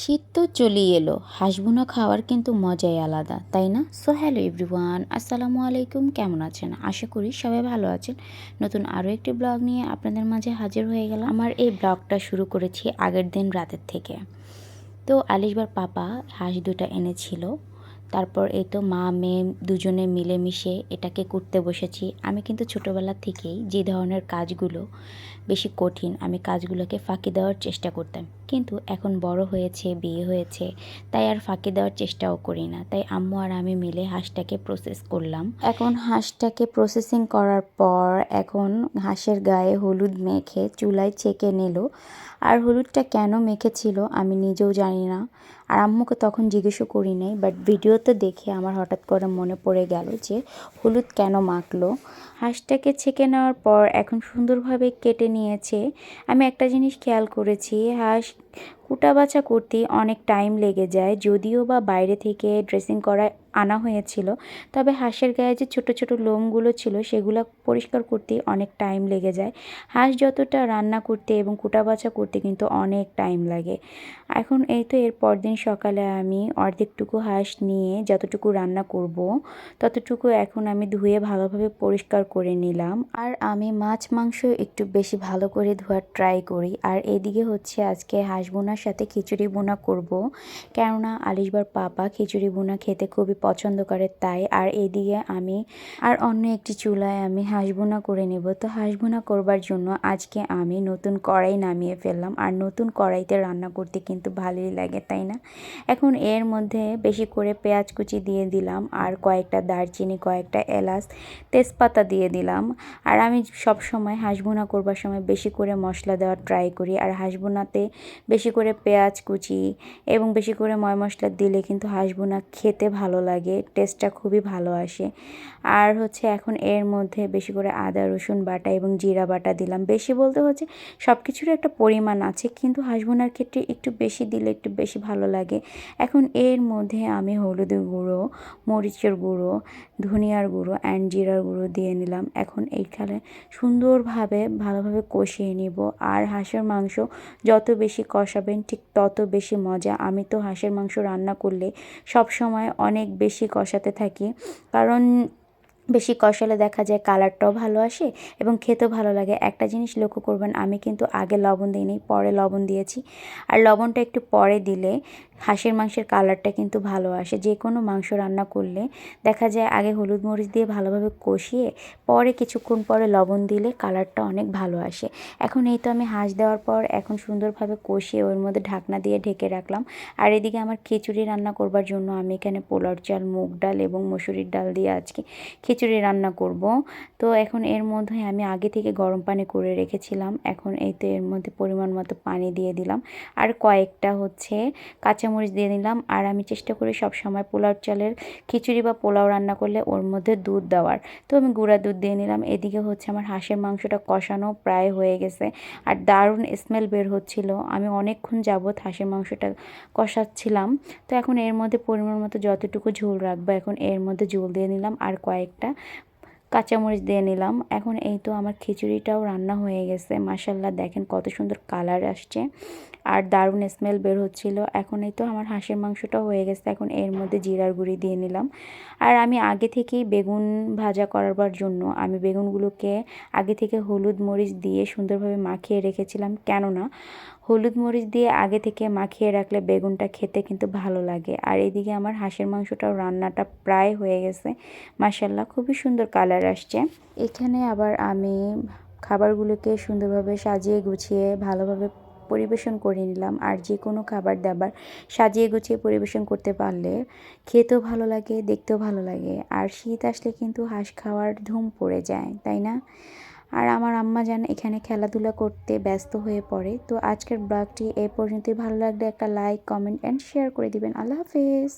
শীত তো চলেই এলো। হাঁসভুনা খাওয়ার কিন্তু মজাই আলাদা, তাই না? সো হ্যালো এভরিওয়ান আসসালামু আলাইকুম, কেমন আছেন? আশা করি সবাই ভালো আছেন। নতুন আরও একটি ব্লগ নিয়ে আপনাদের মাঝে হাজির হয়ে গেলাম। আমার এই ব্লগটা শুরু করেছি আগের দিন রাতের থেকে। তো আলিশবার পাপা হাঁস দুটা এনেছিল। তারপর এই তো মা, মেয়ে দুজনে মিলেমিশে এটাকে করতে বসেছি। আমি কিন্তু ছোটোবেলা থেকেই যে ধরনের কাজগুলো বেশি কঠিন, আমি কাজগুলোকে ফাঁকি দেওয়ার চেষ্টা করতাম। কিন্তু এখন বড় হয়েছে, বিয়ে হয়েছে, তাই আর ফাঁকি দেওয়ার চেষ্টাও করি না। তাই আম্মু আর আমি মিলে হাঁসটাকে প্রসেস করলাম। এখন হাঁসটাকে প্রসেসিং করার পর এখন হাঁসের গায়ে হলুদ মেখে চুলায় ছেঁকে নিল। আর হলুদটা কেন মেখেছিল আমি নিজেও জানি না। আর আম্মুকে তখন জিজ্ঞেসও করি নাই বাট ভিডিওতে দেখে আমার হঠাৎ করে মনে পড়ে গেল যে হলুদ কেন মাখলো। হাঁসটাকে ছেঁকে নেওয়ার পর এখন সুন্দরভাবে কেটে নিয়েছে। আমি একটা জিনিস খেয়াল করেছি, হাঁস কুটা বাছা করতে অনেক টাইম লেগে যায়, যদিও বা বাইরে থেকে ড্রেসিং করা আনা হয়েছিল। তবে হাঁসের গায়ে যে ছোট ছোট লোমগুলো ছিল, সেগুলো পরিষ্কার করতে অনেক টাইম লেগে যায়। হাঁস যতটা রান্না করতে এবং কুটা বাছা করতে কিন্তু অনেক টাইম লাগে। এখন এই তো এর পরদিন সকালে আমি অর্ধেকটুকু হাঁস নিয়ে যতটুকু রান্না করব, ততটুকু এখন আমি ধুয়ে ভালোভাবে পরিষ্কার করে নিলাম। আর আমি মাছ, মাংস একটু বেশি ভালো করে ধোয়ার ট্রাই করি। আর এদিকে হচ্ছে আজকে হাঁস বোনার সাথে খিচুড়ি বোনা করব। কেননা আলিশবার পাপা খিচুড়ি বোনা খেতে খুবই পছন্দ করে তাই আর এদিকে আমি আর অন্য একটি চুলায় আমি হাঁস বোনা করে নেব। তো হাঁস বোনা করবার জন্য আজকে আমি নতুন কড়াই নামিয়ে ফেললাম। আর নতুন কড়াইতে রান্না করতে কিন্তু ভালোই লাগে, তাই না? এখন এর মধ্যে বেশি করে পেঁয়াজ কুচি দিয়ে দিলাম আর কয়েকটা দারচিনি, কয়েকটা এলাচ, তেজপাতা দিয়ে দিলাম। আর আমি সব সময় হাঁস বোনা করবার সময় বেশি করে মশলা দেওয়ার ট্রাই করি। আর হাঁস বোনাতে বেশি করে পেঁয়াজ কুচি এবং বেশি করে ময় মশলা দিলে কিন্তু হাঁস বোনা খেতে ভালো লাগে। টেস্টটা খুবই ভালো আসে। আর হচ্ছে এখন এর মধ্যে বেশি করে আদা, রসুন বাটা এবং জিরা বাটা দিলাম। বেশি বলতে হচ্ছে সব কিছুর একটা পরিমাণ আছে, কিন্তু হাঁস বোনার ক্ষেত্রে একটু বেশি দিলে একটু বেশি ভালো লাগে। এখন এর মধ্যে আমি হলুদের গুঁড়ো, মরিচের গুঁড়ো, ধনিয়ার গুঁড়ো অ্যান্ড জিরার গুঁড়ো দিয়ে নিলাম। এখন এইখানে সুন্দরভাবে, ভালোভাবে কষিয়ে নিব। আর হাঁসের মাংস যত বেশি কষাবেন ঠিক তত বেশি মজা। আমি তো হাঁসের মাংস রান্না করলে সব সময় অনেক বেশি কষাতে থাকি। কারণ বেশি কষালে দেখা যায় কালারটাও ভালো আসে এবং খেতেও ভালো লাগে। একটা জিনিস লক্ষ্য করবেন, আমি কিন্তু আগে লবণ দিইনি, পরে লবণ দিয়েছি। আর লবণটা একটু পরে দিলে হাঁসের মাংসের কালারটা কিন্তু ভালো আসে। যে কোনো মাংস রান্না করলে দেখা যায় আগে হলুদ মরিচ দিয়ে ভালোভাবে কষিয়ে পরে কিছুক্ষণ পরে লবণ দিলে কালারটা অনেক ভালো আসে। এখন এই তো আমি হাঁস দেওয়ার পর এখন সুন্দরভাবে কষিয়ে ওর মধ্যে ঢাকনা দিয়ে ঢেকে রাখলাম। আর এদিকে আমার খিচুড়ি রান্না করবার জন্য আমি এখানে পোলার চাল, মুগ ডাল এবং মসুরির ডাল দিয়ে আজকে খিচুড়ি রান্না করব। তো এখন এর মধ্যে আমি আগে থেকে গরম পানি করে রেখেছিলাম। এখন এই তো এর মধ্যে পরিমাণ মতো পানি দিয়ে দিলাম। আর কয়েকটা হচ্ছে কাঁচামরিচ দিয়ে দিলাম। আর আমি চেষ্টা করি সব সময় পোলাও চালের খিচুড়ি বা পোলাও রান্না করলে ওর মধ্যে দুধ দেওয়ার। তো আমি গুঁড়া দুধ দিয়ে নিলাম। এদিকে হচ্ছে আমার হাঁসের মাংসটা কষানো প্রায় হয়ে গেছে। আর দারুণ স্মেল বের হচ্ছিল। আমি অনেকক্ষণ যাবৎ হাঁসের মাংসটা কষাচ্ছিলাম। তো এখন এর মধ্যে পরিমাণ মতো যতটুকু ঝোল রাখব, এখন এর মধ্যে ঝোল দিয়ে নিলাম। আর কয়েকটা কাঁচামরিচ দিয়ে নিলাম। এখন এই তো আমার খিচুড়িটাও রান্না হয়ে গেছে। মাসাল্লাহ দেখেন কত সুন্দর কালার আসছে। আর দারুণ স্মেল বের হচ্ছিল। এখন এই তো আমার হাঁসের মাংসটাও হয়ে গেছে। এখন এর মধ্যে জিরার গুঁড়ি দিয়ে নিলাম। আর আমি আগে থেকেই বেগুন ভাজা করাবার জন্য আমি বেগুনগুলোকে আগে থেকে হলুদ মরিচ দিয়ে সুন্দরভাবে মাখিয়ে রেখেছিলাম। কেননা হলুদ মরিচ দিয়ে আগে থেকে মাখিয়ে রাখলে বেগুনটা খেতে কিন্তু ভালো লাগে। আর এদিকে আমার হাঁসের মাংসটাও রান্নাটা প্রায় হয়ে গেছে। মাসাল্লাহ খুবই সুন্দর কালার আসছে। এখানে আবার আমি খাবারগুলোকে সুন্দরভাবে সাজিয়ে গুছিয়ে ভালোভাবে পরিবেশন করে নিলাম। আর যে কোনো খাবার দাবার সাজিয়ে গুছিয়ে পরিবেশন করতে পারলে খেতেও ভালো লাগে, দেখতেও ভালো লাগে। আর শীত আসলে কিন্তু হাঁস খাওয়ার ধুম পড়ে যায়, তাই না? আর আমার আম্মা যেন এখানে খেলাধুলা করতে ব্যস্ত হয়ে পড়ে। তো আজকের ব্লগটি এ পর্যন্তই। ভালো লাগলে একটা লাইক কমেন্ট অ্যান্ড শেয়ার করে দিবেন। আল্লাহ হাফেজ।